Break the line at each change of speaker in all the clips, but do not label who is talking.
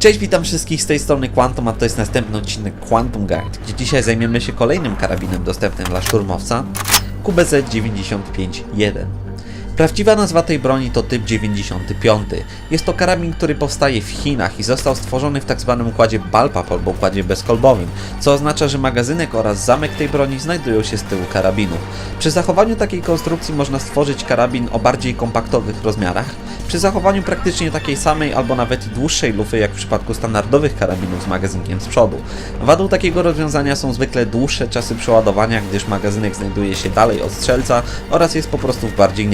Cześć, witam wszystkich z tej strony Quantum, a to jest następny odcinek Quantum Guide, gdzie dzisiaj zajmiemy się kolejnym karabinem dostępnym dla szturmowca QBZ-95-1. Prawdziwa nazwa tej broni to typ 95. Jest to karabin, który powstaje w Chinach i został stworzony w tzw. układzie Balpap albo układzie bezkolbowym, co oznacza, że magazynek oraz zamek tej broni znajdują się z tyłu karabinu. Przy zachowaniu takiej konstrukcji można stworzyć karabin o bardziej kompaktowych rozmiarach, przy zachowaniu praktycznie takiej samej albo nawet dłuższej lufy jak w przypadku standardowych karabinów z magazynkiem z przodu. Wadą takiego rozwiązania są zwykle dłuższe czasy przeładowania, gdyż magazynek znajduje się dalej od strzelca oraz jest po prostu w bardziej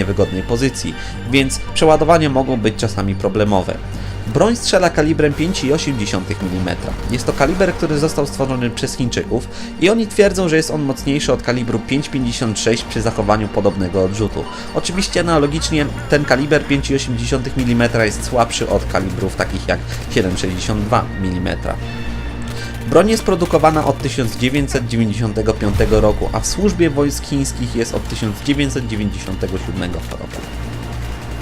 pozycji, więc przeładowania mogą być czasami problemowe. Broń strzela kalibrem 5,8 mm. Jest to kaliber, który został stworzony przez Chińczyków i oni twierdzą, że jest on mocniejszy od kalibru 5,56 przy zachowaniu podobnego odrzutu. Oczywiście analogicznie ten kaliber 5,8 mm jest słabszy od kalibrów takich jak 7,62 mm. Broń jest produkowana od 1995 roku, a w służbie wojsk chińskich jest od 1997 roku.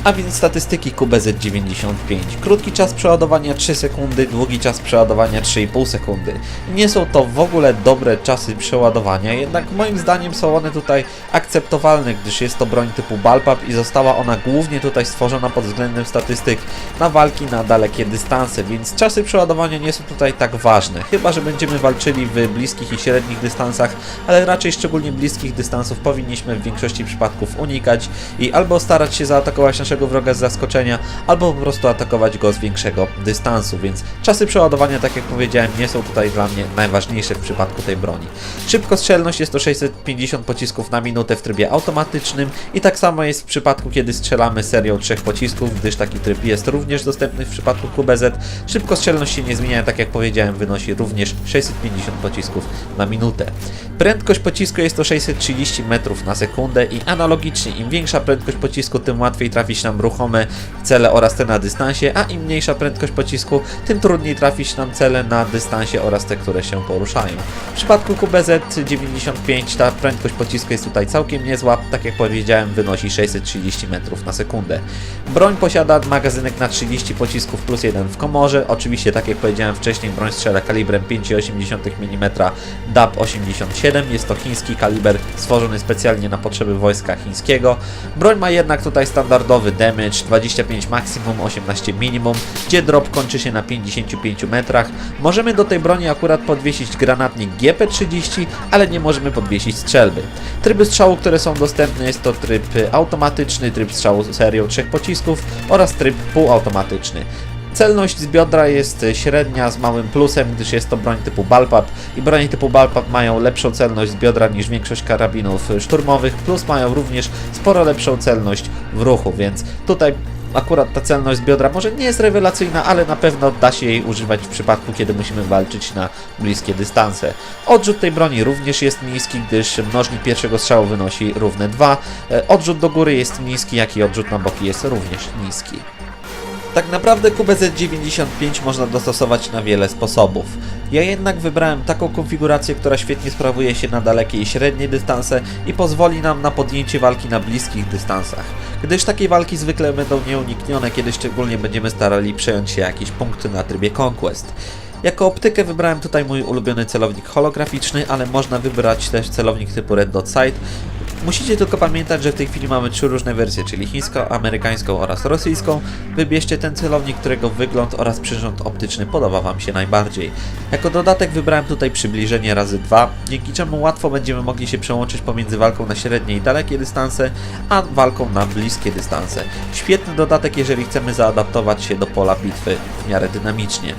A więc statystyki QBZ95. Krótki czas przeładowania 3 sekundy, długi czas przeładowania 3,5 sekundy. Nie są to w ogóle dobre czasy przeładowania, jednak moim zdaniem są one tutaj akceptowalne, gdyż jest to broń typu Balpap i została ona głównie tutaj stworzona pod względem statystyk na walki na dalekie dystanse, więc czasy przeładowania nie są tutaj tak ważne. Chyba, że będziemy walczyli w bliskich i średnich dystansach, ale raczej szczególnie bliskich dystansów powinniśmy w większości przypadków unikać i albo starać się zaatakować naszego wroga z zaskoczenia, albo po prostu atakować go z większego dystansu, więc czasy przeładowania, tak jak powiedziałem, nie są tutaj dla mnie najważniejsze w przypadku tej broni. Szybkostrzelność jest to 650 pocisków na minutę w trybie automatycznym i tak samo jest w przypadku, kiedy strzelamy serią trzech pocisków, gdyż taki tryb jest również dostępny w przypadku QBZ. Szybkostrzelność się nie zmienia, tak jak powiedziałem, wynosi również 650 pocisków na minutę. Prędkość pocisku jest to 630 metrów na sekundę i analogicznie im większa prędkość pocisku, tym łatwiej trafić nam ruchome cele oraz te na dystansie, a im mniejsza prędkość pocisku, tym trudniej trafić nam cele na dystansie oraz te, które się poruszają. W przypadku QBZ-95 ta prędkość pocisku jest tutaj całkiem niezła, tak jak powiedziałem wynosi 630 metrów na sekundę. Broń posiada magazynek na 30 pocisków plus jeden w komorze, oczywiście tak jak powiedziałem wcześniej broń strzela kalibrem 5,8 mm DAP 87, jest to chiński kaliber stworzony specjalnie na potrzeby wojska chińskiego. Broń ma jednak tutaj standardowy damage 25 maksimum, 18 minimum, gdzie drop kończy się na 55 metrach. Możemy do tej broni akurat podwiesić granatnik GP30, ale nie możemy podwiesić strzelby. Tryby strzału, które są dostępne jest to tryb automatyczny, tryb strzału serią trzech pocisków oraz tryb półautomatyczny. Celność z biodra jest średnia z małym plusem, gdyż jest to broń typu Balpap i broni typu Balpap mają lepszą celność z biodra niż większość karabinów szturmowych, plus mają również sporo lepszą celność w ruchu, więc tutaj akurat ta celność z biodra może nie jest rewelacyjna, ale na pewno da się jej używać w przypadku, kiedy musimy walczyć na bliskie dystanse. Odrzut tej broni również jest niski, gdyż mnożnik pierwszego strzału wynosi równe 2. E, Odrzut do góry jest niski, jak i odrzut na boki jest również niski. Tak naprawdę QBZ-95 można dostosować na wiele sposobów. Ja jednak wybrałem taką konfigurację, która świetnie sprawuje się na dalekie i średnie dystanse i pozwoli nam na podjęcie walki na bliskich dystansach. Gdyż takie walki zwykle będą nieuniknione, kiedy szczególnie będziemy starali przejąć się jakieś punkty na trybie Conquest. Jako optykę wybrałem tutaj mój ulubiony celownik holograficzny, ale można wybrać też celownik typu Red Dot Sight. Musicie tylko pamiętać, że w tej chwili mamy trzy różne wersje, czyli chińską, amerykańską oraz rosyjską. Wybierzcie ten celownik, którego wygląd oraz przyrząd optyczny podoba Wam się najbardziej. Jako dodatek wybrałem tutaj przybliżenie razy 2, dzięki czemu łatwo będziemy mogli się przełączyć pomiędzy walką na średnie i dalekie dystanse, a walką na bliskie dystanse. Świetny dodatek, jeżeli chcemy zaadaptować się do pola bitwy w miarę dynamicznie.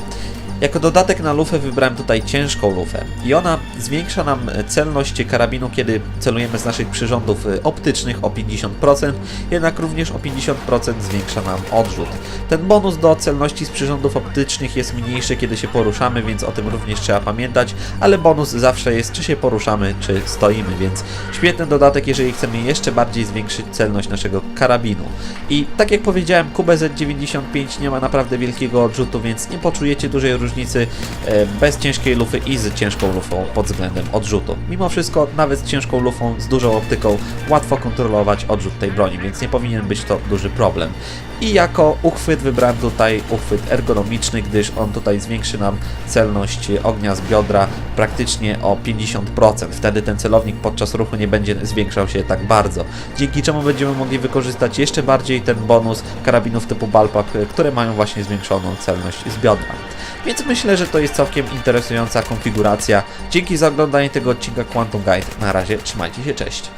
Jako dodatek na lufę wybrałem tutaj ciężką lufę i ona zwiększa nam celność karabinu, kiedy celujemy z naszych przyrządów optycznych o 50%, jednak również o 50% zwiększa nam odrzut. Ten bonus do celności z przyrządów optycznych jest mniejszy, kiedy się poruszamy, więc o tym również trzeba pamiętać, ale bonus zawsze jest, czy się poruszamy, czy stoimy, więc świetny dodatek, jeżeli chcemy jeszcze bardziej zwiększyć celność naszego karabinu. I tak jak powiedziałem, QBZ-95 nie ma naprawdę wielkiego odrzutu, więc nie poczujecie dużej różnicy różnicy e, bez ciężkiej lufy i z ciężką lufą pod względem odrzutu. Mimo wszystko, nawet z ciężką lufą, z dużą optyką, łatwo kontrolować odrzut tej broni, więc nie powinien być to duży problem. I jako uchwyt wybrałem tutaj uchwyt ergonomiczny, gdyż on tutaj zwiększy nam celność ognia z biodra praktycznie o 50%. Wtedy ten celownik podczas ruchu nie będzie zwiększał się tak bardzo. Dzięki czemu będziemy mogli wykorzystać jeszcze bardziej ten bonus karabinów typu Balpak, które mają właśnie zwiększoną celność z biodra. Więc myślę, że to jest całkiem interesująca konfiguracja. Dzięki za oglądanie tego odcinka Quantum Guide. Na razie, trzymajcie się, cześć.